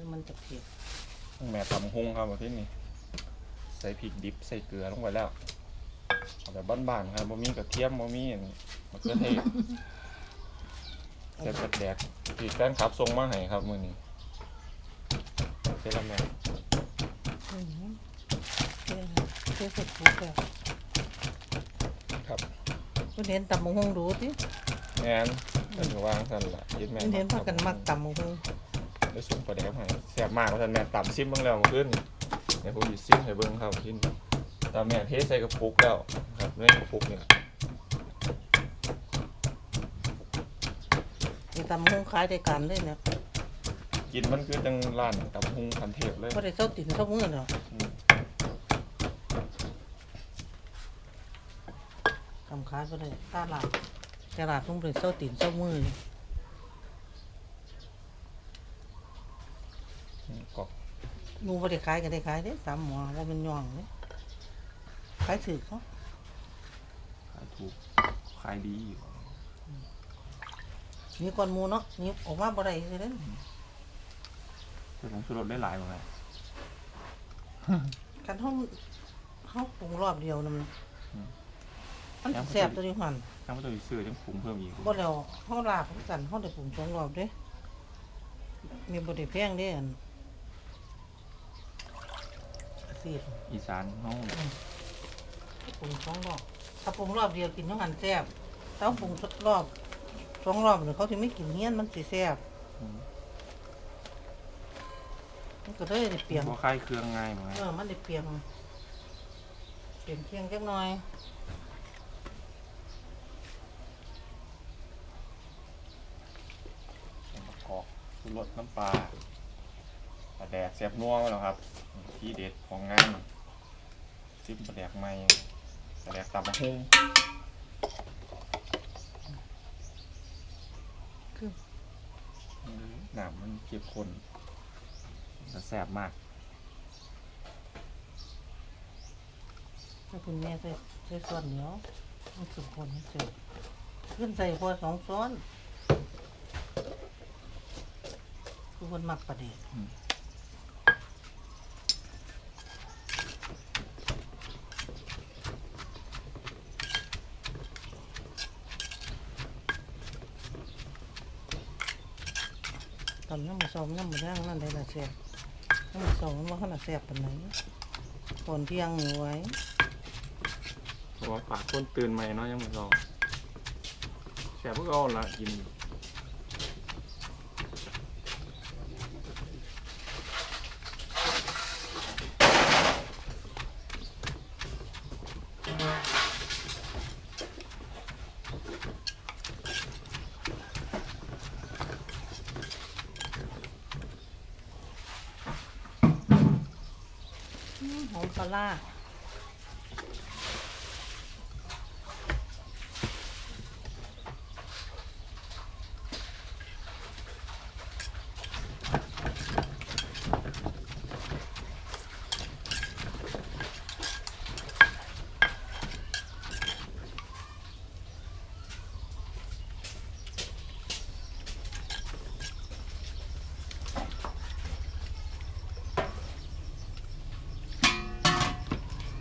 คือมันจะเผ็ดแม่ตำฮงครับประเภทนี้ ใส่พริกดิบใส่เกลือลงไปแล้วเอาแบบบ้านๆครับบ่มีกระเทียมบ่มีอันมะเขือเทศแซ่บแดกที่แฟนคลับส่งมาให้ครับมื้อนี้เสร็จแล้วแม่อืมเผ็ดเผ็ดเผ็ดถูกแล้วครับคุณเห็นตำบักหงดูสิแม่นเพิ่นก็วางซั่นล่ะยึดแม่คุณเห็นพากันมักตำบักหง ได้ส่งประเดกให้แซ่บมากว่าซั่นแม่ตำซิมเบิ่งแล้วเมื่อคืนนี่เดี๋ยวผมสิซิมให้เบิ่งครับกินตาแม่เทใส่กระปุกแล้วครับในกระปุกเนี่ยมีตำบักหงขายได้กันเลยเนี่ยกินมันคือจังร้านตำฮงคันเทพเลยก็ได้เส้าติ่นเส้ามือเนาะอืมทำขายก็ได้ตลาดตลาดต้องเป็นเส้าติ่นเส้ามือ กรอบหนูก็ได้ขายก็ได้ขายเด้สามหมอว่ามันย่องเด้ขายถือเขาขายถูกขายดีอยู่มีก้อนหมูเนาะนี่ออกมาบ่ได้เลยเด้แต่ผมชูรสได้หลายเหมือนกันกันเฮาเฮาปรุงรอบเดียวนั่นมันมันแซ่บตัวนี้หันถ้าไม่ต้องไปซื้อต้องปรุงเพิ่มอีกบ่แล้วเฮาลาบคือกันเฮาได้ปรุงสองรอบเด้มีบ่ได้แพงเด้อัน สิบอีสานห้องปรุงสองรอบ ถ้าปรุงรอบเดียวกินทั้งหันแซ่บถ้าปรุงรอบสองรอบเนี่ยเขาสิไม่กินเฮียนมันสิแซ่บมันก็เลยได้เปรียงพวกค่ายเครื่องง่ายเหมือนเอกันอมันได้เปรียงเปลี่ยนเคียงจักหน่อยส่วนประกอบชูรสน้ำปลา ปลาแดกเสียบนัวมาแล้วครับที่เด็ดของงานซิมปลาแดกใหม่ปลาแดกตับมะฮุ่งคือหนามมันเก็บคนจะแสบมากถ้าคุณแม่ใส่ใส่ส่วนเหนียวมันสุกคนให้เจอขึ้นใส่พอสองซ้อนคือคนมักประเดี๋ยว ตอนน้ำมันสองน้ำมันร่างนั่นได้ละแซ่บน้ำมันสองมันว่าขนาดแซ่บปานไหนตอนเที่ยงหนูไว้เพราะว่าปากคนตื่นใหม่เนาะยังไม่ลองแสบพวกเอาละกิน หอมปลาร้า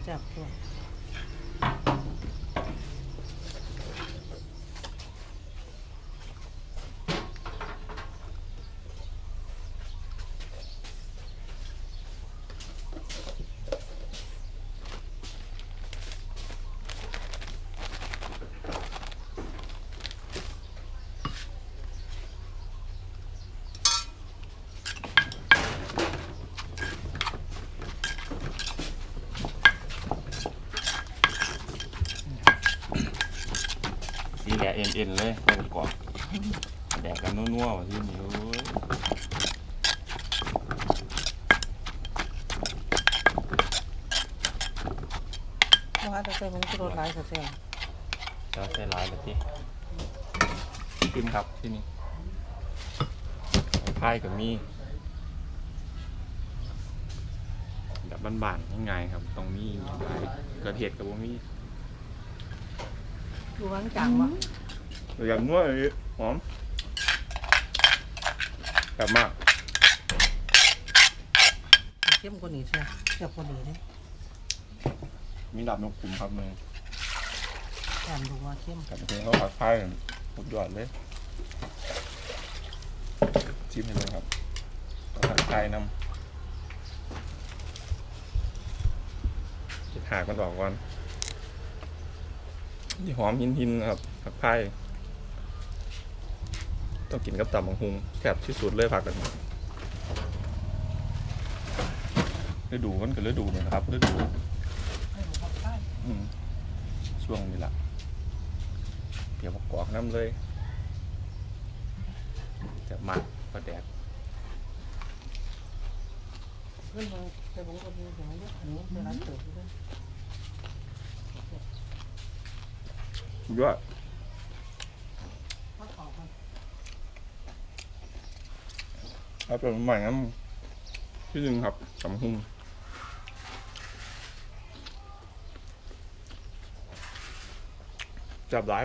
จับตัว เอ็นเอ็นเลยเพื่อนกรอบแดกกันนัวๆว่าที่นี่โอ้ยว่าจะใส่ผงชูรสหลายก็แซ่บจะใส่ร้ายเลยที่ขึ้นครับที่นี่พายกับมีแบบบ้านๆง่ายๆครับ ตรงนี้เกิดเหตุกับว่ามีดูหวานจังวะ อย่างนัวเลยหอมแบบมากเข้มกว่านี้ใช่เจียวกว่านี้เนี่ยมีดับนกขุมครับมือแอมดูว่าเข้มกับเพลงเขาผัดไผ่สุดยอดเลยชิมให้เลยครับต้องผัดไผ่นำจะหากมันออกก่อนนี่หอมหินหินๆครับผักไผ่ ต้องกินกับตับมังหุงแซ่บที่สุดเลยผักกันฤดูมันก็ฤดูเนี่ยนะครับฤดูช่วงนี้แหละเดี๋ยวมากอกน้ำเลยจะมักระแดดเพื่อนมาใส่ผงกะทิอย่างนี้อันนี้เป็นร้านเติบด้วย ยอด มันออกมา ครับเป็นใหม่น้ำที่หนึ่งครับสำหุงจับได้